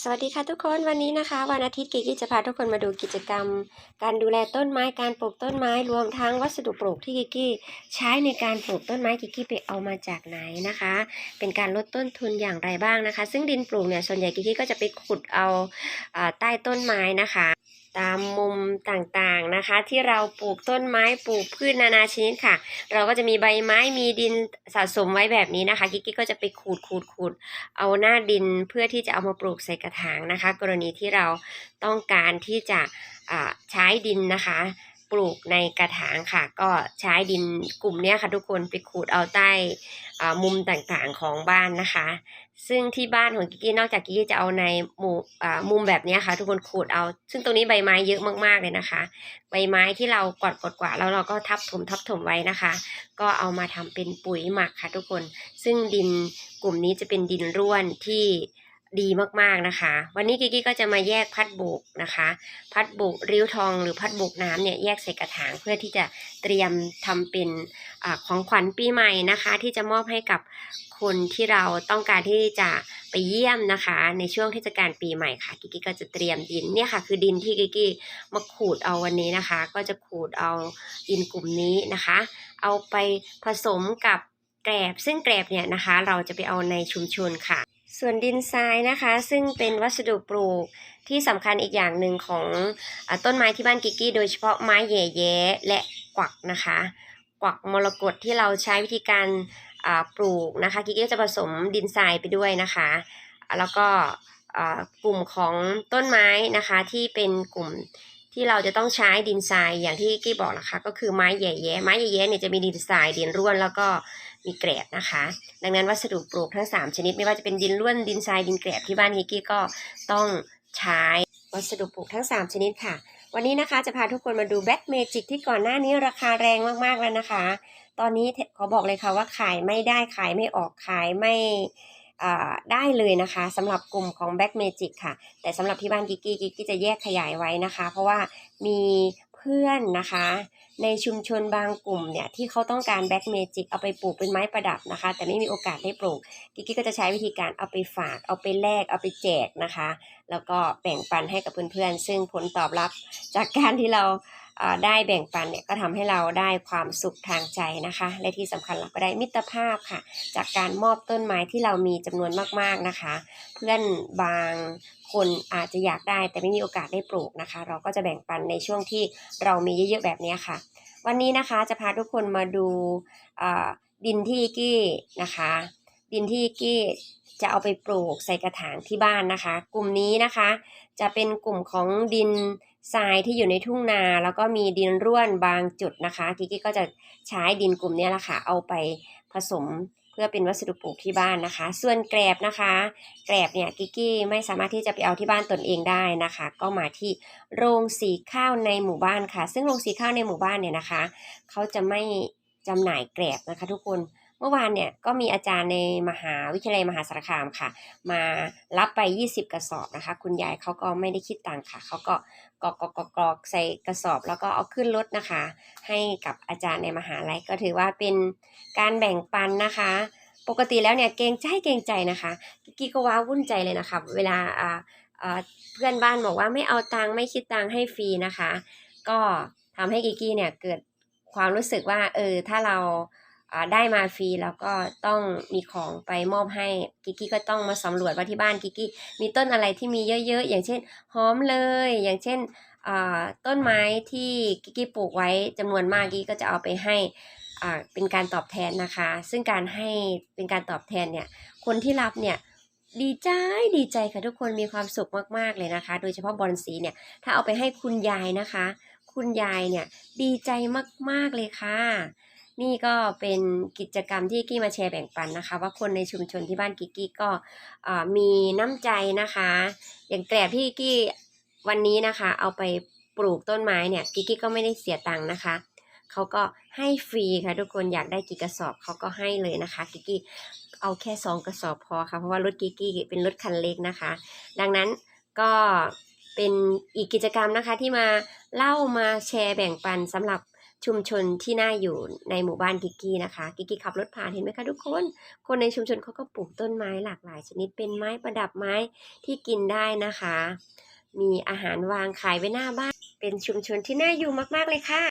สวัสดีค่ะทุกคนวันนี้นะคะ วันอาทิตย์กิกิจะพาทุกคนมาดูกิจกรรม การดูแลต้นไม้การปลูกต้นไม้รวมทั้งวัสดุปลูกที่กิกิใช้ในการปลูกต้นไม้กิกิไปเอามาจากไหนนะคะ เป็นการลดต้นทุนอย่างไรบ้างนะคะ ซึ่งดินปลูกเนี่ยส่วนใหญ่กิกิก็จะไปขุดเอาใต้ต้นไม้นะคะ ตามมุมต่างๆนะคะ ที่เราปลูกต้นไม้ปลูกพืชนานาชนิดค่ะ เราก็จะมีใบไม้มีดินสะสมไว้แบบนี้นะคะกิกกี้ก็จะไปขูดขูดขูดเอาหน้าดินเพื่อที่จะเอามาปลูกใส่กระถางนะคะ กรณีที่เราต้องการที่จะใช้ดินนะคะ ปลูกในกระถางค่ะ ก็ใช้ดินกลุ่มนี้ค่ะทุกคนไปขูดเอาใต้มุมต่างๆของบ้านนะคะ ซึ่งที่บ้านของกิกกี้นอกจากกิกกี้จะเอาในมู่อ่ามุมแบบนี้ค่ะ ทุกคนขูดเอา ซึ่งตรงนี้ใบไม้เยอะมากๆเลยนะคะ ใบไม้ที่เรากดกดกวาดแล้วเราก็ทับถมทับถมไว้นะคะ ก็เอามาทำเป็นปุ๋ยหมักค่ะ ทุกคน ซึ่งดินกลุ่มนี้จะเป็นดินร่วนที่ ดีมากๆนะคะ วันนี้กิกกี้ก็จะมาแยกพัดบุกนะคะ พัดบุกริ้วทองหรือพัดบุกน้ำเนี่ยแยกใส่กระถางเพื่อที่จะเตรียมทำเป็นอของขวัญปีใหม่นะคะ ที่จะมอบให้กับคนที่เราต้องการที่จะไปเยี่ยมนะคะ ในช่วงเทศกาลปีใหม่ค่ะกิกกี้ก็จะเตรียมดินเนี่ยค่ะ คือดินที่กิกกี้มาขูดเอาวันนี้นะคะ ก็จะขูดเอาดินกลุ่มนี้นะคะ เอาไปผสมกับแกลบซึ่งแกลบเนี่ยนะคะ เราจะไปเอาในชุมชนค่ะ ส่วนดินทรายนะคะ ซึ่งเป็นวัสดุปลูกที่สำคัญอีกอย่างหนึ่งของอต้นไม้ที่บ้านกิกกี้ โดยเฉพาะไม้แย่แยและกวักนะคะ กวักมรกตที่เราใช้วิธีการปลูกนะคะกิกกี้จะผสมดินทรายไปด้วยนะคะ แล้วก็กลุ่มของต้นไม้นะคะที่เป็นกลุ่มที่เราจะต้องใช้ดินทรายอย่างที่กี้บอกนะคะ ก็คือไม้แย่แยไม้แย่แยเนี่ยจะมีดินทรายดินร่วนแล้วก็ มีแกลบนะคะ ดังนั้นวัสดุปลูกทั้ง 3 ชนิด ไม่ว่าจะเป็นดินร่วนดินทรายดินแกลบที่บ้านกิกกี้ก็ต้องใช้วัสดุปลูกทั้ง 3 ชนิดค่ะ วันนี้นะคะจะพาทุกคนมาดูแบ็กเมจิกที่ก่อนหน้านี้ราคาแรงมากๆแล้วนะคะ ตอนนี้ขอบอกเลยค่ะว่าขายไม่ได้ขายไม่ออกขายไม่ได้เลยนะคะสำหรับกลุ่มของ Back Magic ค่ะ แต่สำหรับที่บ้านกิกกี้กิกกี้จะแยกขยายไว้นะคะ เพราะว่ามี เพื่อนนะคะ ในชุมชนบางกลุ่มเนี่ยที่เขาต้องการแบ็กเมจิกเอาไปปลูกเป็นไม้ประดับนะคะ แต่ไม่มีโอกาสได้ปลูกกิกิก็จะใช้วิธีการเอาไปฝาก เอาไปแลกเอาไปแจกนะคะ แล้วก็แบ่งปันให้กับเพื่อนๆ ซึ่งผลตอบรับจากการที่เรา ได้แบ่งปันเนี่ยก็ทำให้เราได้ความสุขทางใจนะคะ และที่สำคัญเราก็ได้มิตรภาพค่ะ จากการมอบต้นไม้ที่เรามีจำนวนมากๆนะคะ เพื่อนบางคนอาจจะอยากได้แต่ไม่มีโอกาสได้ปลูกนะคะ เราก็จะแบ่งปันในช่วงที่เรามีเยอะๆแบบนี้ค่ะ วันนี้นะคะจะพาทุกคนมาดูดินที่กี้นะคะ ดินที่กี้ จะเอาไปปลูกใส่กระถางที่บ้านนะคะ กลุ่มนี้นะคะ จะเป็นกลุ่มของดินทรายที่อยู่ในทุ่งนา แล้วก็มีดินร่วนบางจุดนะคะกิกกี้ก็จะใช้ดินกลุ่มนี้ละค่ะเอาไปผสมเพื่อเป็นวัสดุปลูกที่บ้านนะคะ ส่วนแกลบนะคะ แกลบเนี่ยกิกกี้ไม่สามารถที่จะไปเอาที่บ้านตนเองได้นะคะ ก็มาที่โรงสีข้าวในหมู่บ้านค่ะ ซึ่งโรงสีข้าวในหมู่บ้านเนี่ยนะคะ เขาจะไม่จำหน่ายแกลบนะคะ ทุกคนเเมื่อวานเนี่ยก็มีอาจารย์ในมหาวิทยาลัยมหาสารคามค่ะ มารับไป 20 กระสอบนะคะ คุณยายเขาก็ไม่ได้คิดตังค์ค่ะเขาก็กรอกกรอกกรอกใส่กระสอบแล้วก็เอาขึ้นรถนะคะ ให้กับอาจารย์ในมหาลัยก็ถือว่าเป็นการแบ่งปันนะคะ ปกติแล้วเนี่ยเกรงใจเกรงใจนะคะกี้ก็ว้าวุ่นใจเลยนะคะ เวลาอ่าเพื่อนบ้านบอกว่าไม่เอาตังค์ไม่คิดตังค์ให้ฟรีนะคะ ก็ทำให้กิกี้เนี่ยเกิดความรู้สึกว่าเออถ้าเรา ได้มาฟรีแล้วก็ต้องมีของไปมอบให้กิกกี้ก็ต้องมาสำรวจว่าที่บ้านกิกกี้มีต้นอะไรที่มีเยอะๆ อย่างเช่นหอมเลย อย่างเช่นต้นไม้ที่กิกกี้ปลูกไว้จำนวนมากกิกิก็จะเอาไปให้เป็นการตอบแทนนะคะ ซึ่งการให้เป็นการตอบแทนเนี่ยคนที่รับเนี่ยดีใจดีใจค่ะทุกคนมีความสุขมากๆเลยนะคะ โดยเฉพาะบอลสีเนี่ยถ้าเอาไปให้คุณยายนะคะ คุณยายเนี่ยดีใจมากๆเลยค่ะ นี่ก็เป็นกิจกรรมที่กี้มาแชร์แบ่งปันนะคะ ว่าคนในชุมชนที่บ้านกิกกี้ก็มีน้ำใจนะคะ อย่างแกลบที่กี้วันนี้นะคะ เอาไปปลูกต้นไม้เนี่ยกิกกี้ก็ไม่ได้เสียตังค์นะคะเขาก็ให้ฟรีค่ะทุกคนอยากได้กี่กระสอบเขาก็ให้เลยนะคะกิกกี้เอาแค่สองกระสอบพอค่ะเพราะว่ารถกิกกี้เป็นรถคันเล็กนะคะ ดังนั้นก็เป็นอีกกิจกรรมนะคะที่มาเล่ามาแชร์แบ่งปันสำหรับ ชุมชนที่น่าอยู่ในหมู่บ้านกิกกี้นะคะ กิกกี้ขับรถผ่านเห็นไหมคะทุกคน คนในชุมชนเขาก็ปลูกต้นไม้หลากหลายชนิดเป็นไม้ประดับไม้ที่กินได้นะคะ มีอาหารวางขายไว้หน้าบ้าน เป็นชุมชนที่น่าอยู่มากๆเลยค่ะ